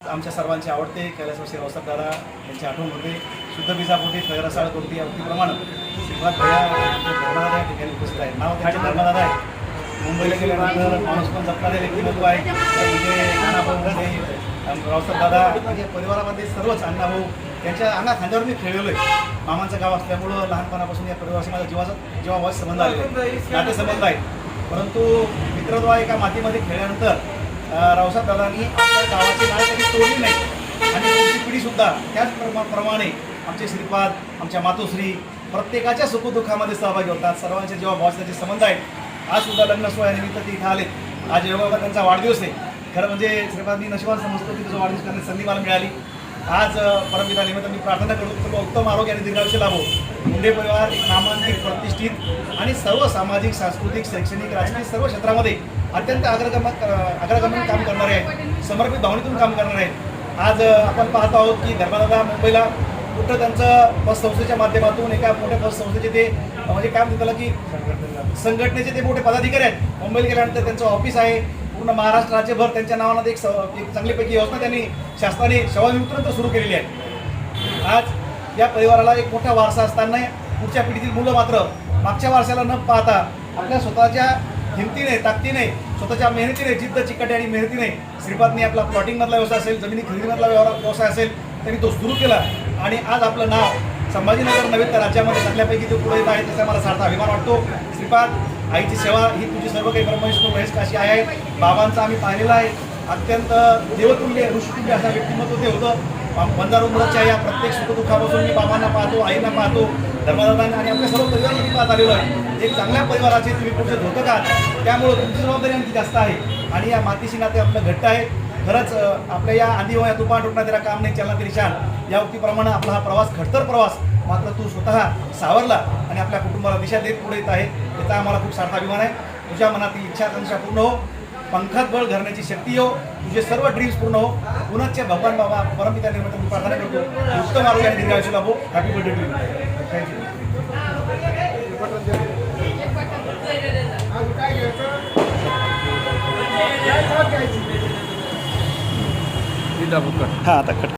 आमच्या सर्वांचे आवडते कैलासवासी रावसाहेब दादा यांची आठवण होते शुद्ध बीजापोटी रसाळ कोणती या अवतीप्रमाणे श्रीपाद भैया धर्मदादा या ठिकाणी उपस्थित आहेत. नाव त्यांचे धर्मदादा आहे. मुंबईला गेल्यानंतर माणूस पण जपणारे व्यक्तिमत्व आहे तर म्हणजे नानाभाऊ रावसाहेब दादा म्हणजे परिवारामध्ये सर्वच अण्णाभाऊ त्यांच्या अंगा खांद्यावर मी खेळलेलो आहे. मामांचं गाव असल्यामुळं लहानपणापासून या परिवाराशी माझा जीवाचा जीवाभावाचा संबंध आलेला आहे. नातेसंबंध आहे परंतु मित्रद्वा एका मातीमध्ये खेळल्यानंतर रावसाहेब दादांनी आपल्या गावाची नाळ कधी तोडली नाही. आणि पुढची पिढीसुद्धा त्याच प्रमा- प्रमाणे आमचे श्रीपाद आमच्या मातोश्री प्रत्येकाच्या सुखदुःखामध्ये सहभागी होतात. सर्वांच्या जेव्हा भावाचे संबंध आहेत आज सुद्धा लग्न सोहळ्यानिमित्त ते इथं आले आज योगाचा त्यांचा वाढदिवस आहे. खरं म्हणजे श्रीपादनी नशिबान समजतो की तुझा वाढदिवस करण्याची संधी मला मिळाली. आज अं, मी प्रार्थना करतो की उत्तम आरोग्य आणि दीर्घायुष्य लाभो. मुंडे परिवार एक नामांकित प्रतिष्ठित आणि सर्व सामाजिक सांस्कृतिक शैक्षणिक राजकीय सर्व क्षेत्रामध्ये अत्यंत अग्रगमन अग्रगमन काम करणारे आहेत. समर्पित भावनेतून काम करणारे आहेत. आज आपण पाहत आहोत की धर्मादादा मुंबईला कुठं त्यांचं पतसंस्थेच्या माध्यमातून एका मोठ्या पतसंस्थेचे ते म्हणजे काय म्हणतात त्याला की संघटनेचे ते मोठे पदाधिकारी आहेत. मुंबईला गेल्यानंतर त्यांचं ऑफिस आहे. पूर्ण महाराष्ट्र राज्यभर त्यांच्या नावानं एक एक चांगलीपैकी योजना त्यांनी शासनाने सेवानिवृत्तीनंतर सुरू केलेली आहे. आज या परिवाराला एक मोठा वारसा असताना पुढच्या पिढीतील मुलं मात्र मागच्या वारशाला न पाहता आपल्या स्वतःच्या हिमतीने ताकदीने स्वतःच्या मेहनतीने जिद्द चिकटे आणि मेहनतीने श्रीपादने आपला प्लॉटिंगमधला व्यवसाय असेल जमिनी खरेदीमधला व्यवहार व्यवसाय असेल त्यांनी तो सुरू केला. आणि आज आपलं नाव संभाजीनगर नव्हे तर राज्यामध्ये चांगल्यापैकी जो पुढे येत आहे त्याचा मला सार्थ अभिमान वाटतो. श्रीपाद आईची सेवा ही तुझी सर्व काही ब्रह्मविष्णू महेश काशी आहे बाबांचा आम्ही पाहिलेला आहे. अत्यंत देवतुल्य ऋषितुल्य असा व्यक्तिमत्व ते होतं. बंजारू मुलाच्या या प्रत्येक सुखदुःखापासून मी बाबांना पाहतो आईला पाहतो धर्मदादांना आणि आपल्या सर्व परिवारामध्ये पाहत आलेलो आहे. एक चांगल्या परिवाराचे तुम्ही पुढचे धोतक आहात त्यामुळं तुमची जबाबदारी आणखी जास्त आहे. आणि या मातीशी नाते आपलं घट्ट आहे. खरंच आपल्या या आधी वया तुफान टुटणा तेरा काम नाही चालना तरी शान या उक्तीप्रमाणे आपला हा प्रवास खडतर प्रवास मात्र तू स्वतः सावरला आणि आपल्या कुटुंबाला दिशा देत पुढे येत आहे याचा आम्हाला खूप सार्थ अभिमान आहे. तुझ्या मनातील इच्छा आकांक्षा पूर्ण हो. पंखात बळ घालण्याची शक्ती हो. तुझे सर्व ड्रीम्स पूर्ण हो. पुनच्चे भगवान बाबा परमपिता निर्माता मी प्रार्थना करतो. उत्तम आरोग्य आणि दीर्घायुष्य लाभो. Happy birthday to you thank you जिल्हा भूकर हां आता कट